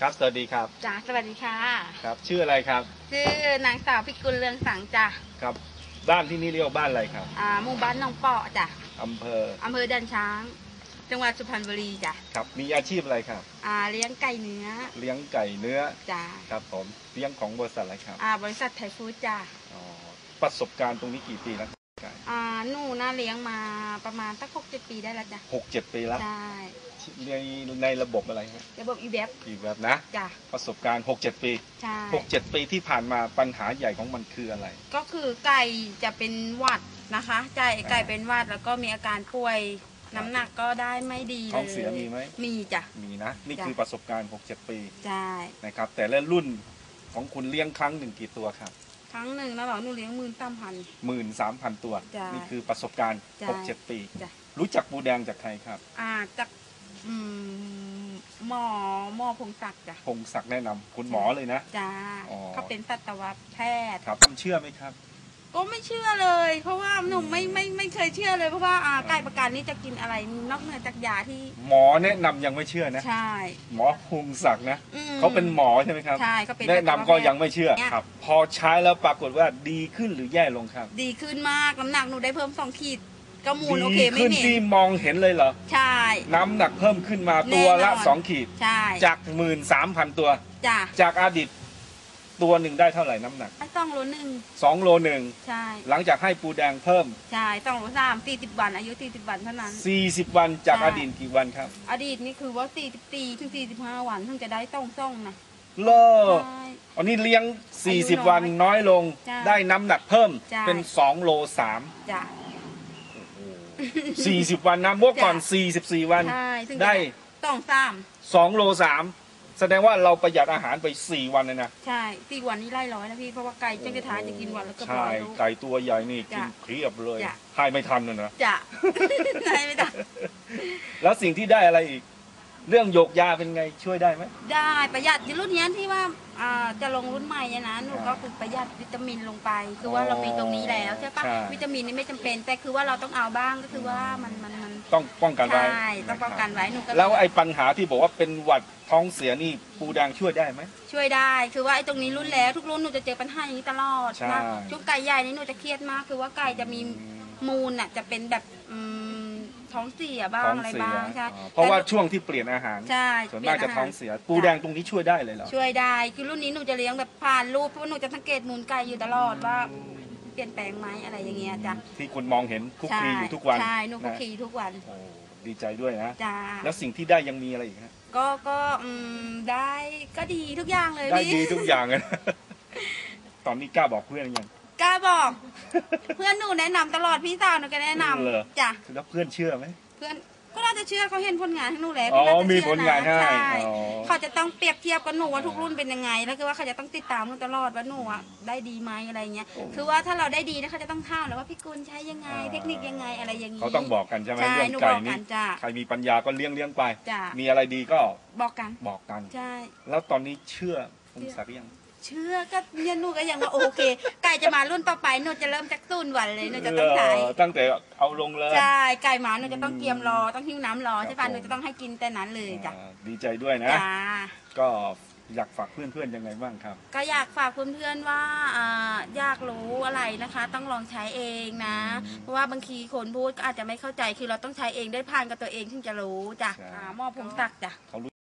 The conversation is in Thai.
ครับ สวัสดีครับ จ้าสวัสดีค่ะครับ ชื่ออะไรครับ ชื่อนางสาวพิกุลเรืองสังจ้ะครับ บ้านที่นี่เรียกว่าบ้านอะไรครับอ่าหมู่บ้านหนองเปาะจ้ะอำเภออำเภอดันช้าง จังหวัดสุพรรณบุรีจ้ะครับ มีอาชีพอะไรครับ อ่าเลี้ยงไก่เนื้อ เลี้ยงไก่เนื้อจ้ะครับผมเลี้ยงของบริษัทอะไรครับอ่าบริษัทไทยฟู้ดจ้ะอ๋อประสบการณ์ตรงนี้กี่ปีแล้วไก่อ่า หนูน่าเลี้ยงมาประมาณตั้งหกเจ็ดปีได้แล้วจ้ะหกเจ็ดปีแล้วใช่ในในระบบอะไรครับระบบอีเบฟอีกแบบนะจ้ะประสบการณ์หกเจ็ดปีใช่หกเจ็ดปีที่ผ่านมาปัญหาใหญ่ของมันคืออะไร ก็คือไก่จะเป็นหวัดนะคะไก่ไก่เป็นหวัดแล้วก็มีอาการป่วยน้ำหนักก็ได้ไม่ดีเลยท้องเสียมีไหมมีจ้ะมีนะ นี่จ้ะคือประสบการณ์หกเจ็ดปีใช่นะครับแต่ละรุ่นของคุณเลี้ยงครั้งหนึ่งกี่ตัวครับค รั้งหนึ่งนะเหรอหนูเลี้ยงหมื่นตั้มพัน หมื่นสามพันตัว จ้ะนี่คือประสบการณ์จ้ะหกเจ็ดปี จ้ะ รู้จักปูแดงจากใครครับอ่าจากอืมหมอหมอพงศักดิ์จ้ะ พงศักดิ์แนะนำคุณหมอเลยนะ จ้าอ๋อ เขาเป็นสัตวแพทย์ ครับเชื่อไหมครับ ก็ไม่เชื่อเลย เพราะว่าหนูไม่ไม่ไม่เค ยเชื่อเลยเพราะว่าอ่าไก่ประกันนี้จะกินอะไรนอกเหนือจากยาที่หมอแนะนำยังไม่เชื่อนะ ใช่ หมอพงศักดิ์นะอืมเขาเป็นหมอใช่ไหมครับ ใช่เขาเป็นแนะนำก็ยังไม่เชื่อเนี่ยครับ พอใช้แล้วปรากฏว่าดีขึ้นหรือแย่ลงครับ ดีขึ้นมากน้ำหนักหนูได้เพิ่มสองขีดก็มูลโอเคดีไม่ขึ้นเหม็นที่มองเห็นเลยเหรอ ใช่ น้ำหนักเพิ่มขึ้นมาตัวละแน่นอน สองขีด ใช่จากหมื่นสามพันตัว จ้าจากอดีต ตัวหนึ่งได้เท่าไหร่น้ำหนักไอ้ต้องโลหนึ่งสองโลหนึ่งใช่หลังจากให้ปูแดงเพิ่ม ใช่ต้องโลสามสี่สิบวันอายุสี่สิบวันเท่านั้น 40 วันจากใช่ อดีตกี่วันครับอดีตนี่คือว่าสี่สิบสี่ถึงสี่สิบห้าวันถึงจะได้ต้องส่งนะเลิกใช่ อันนี้เลี้ยงอายุ40 วันน้อยลงจ้ะได้น้ำหนักเพิ่มจ้ะ เป็น2โล3 จ้ะ 40 วันนะเมื่อก่อน44 วัน ใช่ถึงจะได้ ต้องสาม2โล3 แสดงว่าเราประหยัดอาหารไป4วันเลยนะใช่สี่วันนี้ไล่ร้อยนะพี่เพราะว่าไก่จังจะทานจะกินวันแล้วก็ร้ใช่อยลูกไก่ตัวใหญ่นี่กินจ้ะเครียบเลยจ้ะให้ไม่ทันเลยนะจะได้ไม่ได้แล้วสิ่งที่ได้อะไรอีก เรื่องโยกยาเป็นไงช่วยได้ไหม ได้ประหยัดรุ่นเนี้ยที่ว่าอ่าจะลงรุ่นใหม่เนี่ยนะหนูอ่าก็คือประหยัดวิตามินลงไป คือว่าเรามีตรงนี้แล้วใช่ปะใช่ วิตามินนี่ไม่จำเป็น แต่คือว่าเราต้องเอาบ้างก็คือว่ามันมันมันต้องป้องกันไว้ใช่ต้องป้องกันไว้หนูก็แล้วไอ้ปัญหาที่บอกว่าเป็นหวัดท้องเสียนี่ปูแดงช่วยได้ไหม ช่วยได้ คือว่าไอ้ตรงนี้รุ่นแล้วทุกรุ่นหนูจะเจอปัญหาอย่างนี้ตลอดใช่ นะช่วงไก่ใหญ่นี่หนูจะเครียดมาก คือว่าไก่จะมีมูลอะจะเป็นแบบอืม ท้องเสียบ้างท้องอะไรเสียบ้างใช่ อ๋อเพราะว่าช่วงที่เปลี่ยนอาหาร ใช่ส่วนมากจะเปลี่ยนอาหารท้องเสีย ปูแดงตรงนี้ช่วยได้เลยเหรอ ช่วยได้คือรุ่นนี้หนูจะเลี้ยงแบบผ่านรูปเพราะว่าหนูจะสังเกตมูลไก่อยู่ตลอดว่า เปลี่ยนแปลงไหมอะไรอย่างเงี้ยจ้ะที่คุณมองเห็นคุกใช่คีอยู่ทุกวันใช่หนูคุกนะคีทุกวันโอ้ดีใจด้วยนะ จ้าแล้วสิ่งที่ได้ยังมีอะไรอีกฮะก็ก็อืมได้ก็ดีทุกอย่างเลยได้พี่ ดีทุกอย่างเลยตอนนี้กล้าบอกเพื่อนหรือยัง กล้าบอก เพื่อนหนูแนะนำตลอดพี่สาวหนูก็แนะนเหรอำจ้ะแล้วเพื่อนเชื่อไหม เพื่อนก็น่าจะเชื่อเขาเห็นผลงานของหนูแล้วอ๋อก็น่าจะมีเชื่ผลงานให้ใช่อ๋อ เขาจะต้องเปรียบเทียบกับหนูว่าทุกรุ่นเป็นยังไง แล้วคือว่าเขาจะต้องติดตามหนูตลอดว่าหนูอะได้ดีไหมอะไรเงี้ย คือว่าถ้าเราได้ดีนะเขาจะต้องถามแล้วว่าพี่กุลใช้ยังไง เทคนิคยังไงอะไรอย่างนี้ เขาต้องบอกกันใช่ไหมใช่เรื่องหนูไก่บอกนี้กันจ้ะใครมีปัญญาก็เลี้ยงเลี้ยงไป จ้ะ มีอะไรดีก็บอกกัน บอกกัน ใช่ แล้วตอนนี้เชื่อพงศักดิ์ยัง เชื่อก็เนี่ยหนูก็ยังว่าโอเคไก่จะมารุ่นต่อไปหนูจะเริ่มจากศูนย์วันเลยหนูจะต้องใช้เออตั้งแต่เอาลงเลยใช่ไก่หมาหนูจะต้องเตรียมรอต้องหิ้วน้ำรอใช่ป่ะหนูจะต้องให้กินแต่นั้นเลยจ้ะอ่าดีใจด้วยนะ จ้า ก็อยากฝากเพื่อนๆยังไงบ้างครับ ก็อยากฝากเพื่อนๆว่าอ่าอยากรู้อะไรนะคะ ต้องลองใช้เองนะเพราะว่าบางทีคนพูดก็อาจจะไม่เข้าใจคือเราต้องใช้เองได้ผ่านกับตัวเองถึงจะรู้จ้ะใช่ อ่าหมอพงศักดิ์จ้ะ เขารู้